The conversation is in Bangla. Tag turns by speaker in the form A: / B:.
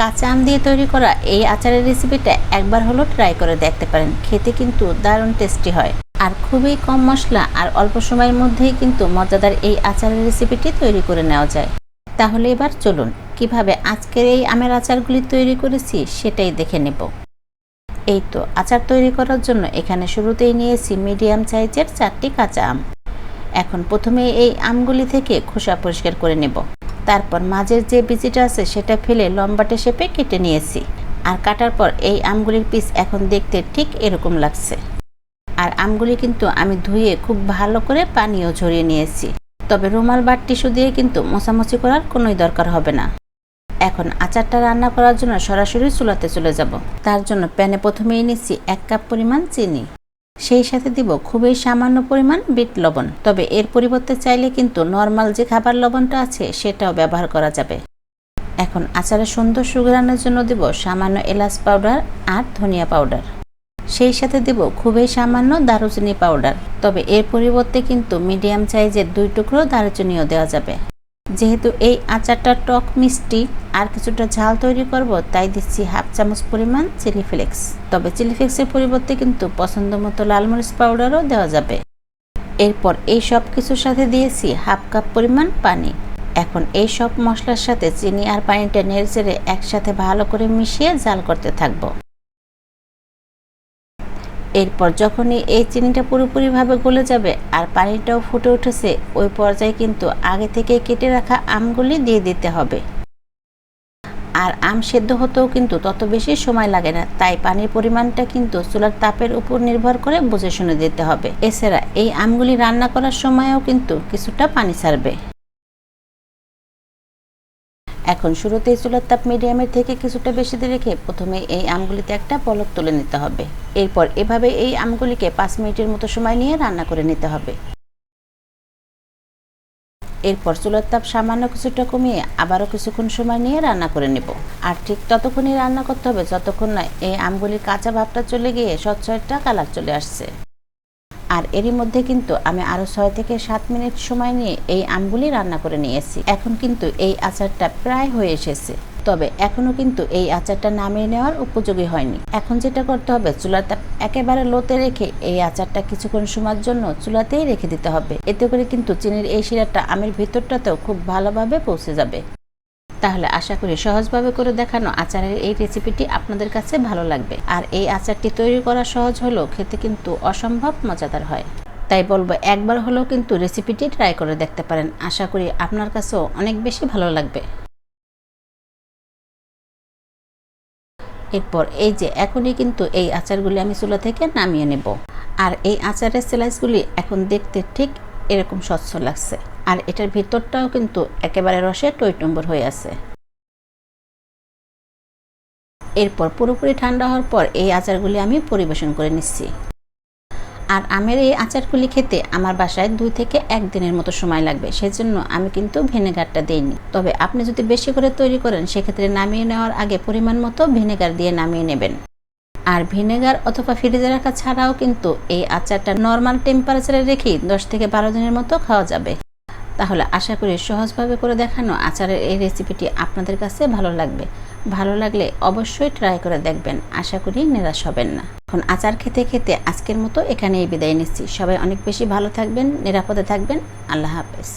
A: কাঁচা আম দিয়ে তৈরি করা এই আচারের রেসিপিটা একবার হলো ট্রাই করে দেখতে পারেন। খেতে কিন্তু দারুণ টেস্টি হয়। আর খুবই কম মশলা আর অল্প সময়ের মধ্যেই কিন্তু মজাদার এই আচারের রেসিপিটি তৈরি করে নেওয়া যায়। তাহলে এবার চলুন, কীভাবে আজকের এই আমের আচারগুলি তৈরি করেছি সেটাই দেখে নেব। এই তো, আচার তৈরি করার জন্য এখানে শুরুতেই নিয়েছি মিডিয়াম সাইজের চারটি কাঁচা আম। এখন প্রথমে এই আমগুলি থেকে খোসা পরিষ্কার করে নেব। তারপর মাঝের যে বিচিটা আছে সেটা ফেলে লম্বাটে শেপে কেটে নিয়েছি। আর কাটার পর এই আমগুলির পিস এখন দেখতে ঠিক এরকম লাগছে। আর আমগুলি কিন্তু আমি ধুয়ে খুব ভালো করে পানিও ঝরিয়ে নিয়েছি। তবে রুমাল বা টিস্যু দিয়ে কিন্তু মোছামুছি করার কোনোই দরকার হবে না। এখন আচারটা রান্না করার জন্য সরাসরি চুলাতে চলে যাব। তার জন্য প্যানে প্রথমেই নিচ্ছি এক কাপ পরিমাণ চিনি। সেই সাথে দিব খুবই সামান্য পরিমাণ বিট লবণ। তবে এর পরিবর্তে চাইলে কিন্তু নর্মাল যে খাবার লবণটা আছে, সেটাও ব্যবহার করা যাবে। এখন আচারের সুন্দর সুগরানোর জন্য দিব সামান্য এলাচ পাউডার আর ধনিয়া পাউডার। সেই সাথে দিব খুবই সামান্য দারুচিনি পাউডার। তবে এর পরিবর্তে কিন্তু মিডিয়াম সাইজের দুই টুকরো দারুচিনিও দেওয়া যাবে। যেহেতু এই আচারটা টক মিষ্টি আর কিছুটা ঝাল তৈরি করব, তাই দিচ্ছি হাফ চামচ পরিমাণ চিলি ফ্লেক্স। তবে চিলি ফ্লেক্সের পরিবর্তে কিন্তু পছন্দ মতো লাল মরিচ পাউডারও দেওয়া যাবে। এরপর এই সব কিছুর সাথে দিয়েছি হাফ কাপ পরিমাণ পানি। এখন এই সব মশলার সাথে চিনি আর পানিটা নেড়ে চেড়ে একসাথে ভালো করে মিশিয়ে জাল করতে থাকব। এরপর যখনই এই চিনিটা পুরোপুরিভাবে গলে যাবে আর পানিটাও ফুটে উঠেছে, ওই পর্যায়ে কিন্তু আগে থেকে কেটে রাখা আমগুলি দিয়ে দিতে হবে। আর আম সেদ্ধ হতেও কিন্তু তত বেশি সময় লাগে না, তাই পানির পরিমাণটা কিন্তু চুলার তাপের উপর নির্ভর করে বুঝে শুনে দিতে হবে। এছাড়া এই আমগুলি রান্না করার সময়ও কিন্তু কিছুটা পানি ছাড়বে। এখন শুরুতেই চুলার তাপ মিডিয়ামের থেকে কিছুটা বেশি দিয়ে রেখে প্রথমে এই আমগুলিতে একটা পলক তুলে নিতে হবে। এরপর এভাবে এই আমগুলিকে পাঁচ মিনিটের মতো সময় নিয়ে রান্না করে নিতে হবে। এরপর চুলার তাপ সামান্য কিছুটা কমিয়ে আবারও কিছুক্ষণ সময় নিয়ে রান্না করে নেব। আর ঠিক ততক্ষণই রান্না করতে হবে, যতক্ষণ না এই আমগুলির কাঁচা ভাবটা চলে গিয়ে স্বচ্ছ একটা কালার চলে আসছে। আর এরই মধ্যে কিন্তু আমি আরও ছয় থেকে সাত মিনিট সময় নিয়ে এই আমগুলি রান্না করে নিয়েছি। এখন কিন্তু এই আচারটা প্রায় হয়ে এসেছে। তবে এখনও কিন্তু এই আচারটা নামিয়ে নেওয়ার উপযোগী হয়নি। এখন যেটা করতে হবে তাপ একেবারে লোতে রেখে এই আচারটা কিছুক্ষণ সময়ের জন্য চুলাতেই রেখে দিতে হবে। এতে করে কিন্তু চিনির এই শিরাটা আমের ভিতরটাতেও খুব ভালোভাবে পৌঁছে যাবে। তাহলে আশা করি সহজভাবে করে দেখানো আচারের এই রেসিপিটি আপনাদের কাছে ভালো লাগবে। আর এই আচারটি তৈরি করা সহজ হলেও খেতে কিন্তু অসম্ভব মজাদার হয়। তাই বলব, একবার হলেও কিন্তু রেসিপিটি ট্রাই করে দেখতে পারেন। আশা করি আপনার কাছেও অনেক বেশি ভালো লাগবে। এরপর এই যে এখনই কিন্তু এই আচারগুলি আমি চুলা থেকে নামিয়ে নেব। আর এই আচারের স্লাইসগুলি এখন দেখতে ঠিক এরকম স্বচ্ছ লাগছে। আর এটার ভিতরটাও কিন্তু একেবারে রসে টইটম্বর হয়ে আছে। এরপর পুরোপুরি ঠান্ডা হওয়ার পর এই আচারগুলি আমি পরিবেশন করে নিচ্ছি। আর আমের এই আচারগুলি খেতে আমার বাসায় দুই থেকে এক দিনের মতো সময় লাগবে, সেজন্য আমি কিন্তু ভিনেগারটা দিইনি। তবে আপনি যদি বেশি করে তৈরি করেন, সেক্ষেত্রে নামিয়ে নেওয়ার আগে পরিমাণ মতো ভিনেগার দিয়ে নামিয়ে নেবেন। আর ভিনেগার অথবা ফ্রিজে রাখা ছাড়াও কিন্তু এই আচারটা নর্মাল টেম্পারেচারে রেখেই দশ থেকে বারো দিনের মতো খাওয়া যাবে। তাহলে আশা করি সহজভাবে করে দেখানো আচারের এই রেসিপিটি আপনাদের কাছে ভালো লাগবে। ভালো লাগলে অবশ্যই ট্রাই করে দেখবেন। আশা করি নিরাশ হবেন না। এখন আচার খেতে খেতে আজকের মতো এখানেই বিদায় নিচ্ছি। সবাই অনেক বেশি ভালো থাকবেন, নিরাপদে থাকবেন। আল্লাহ হাফেজ।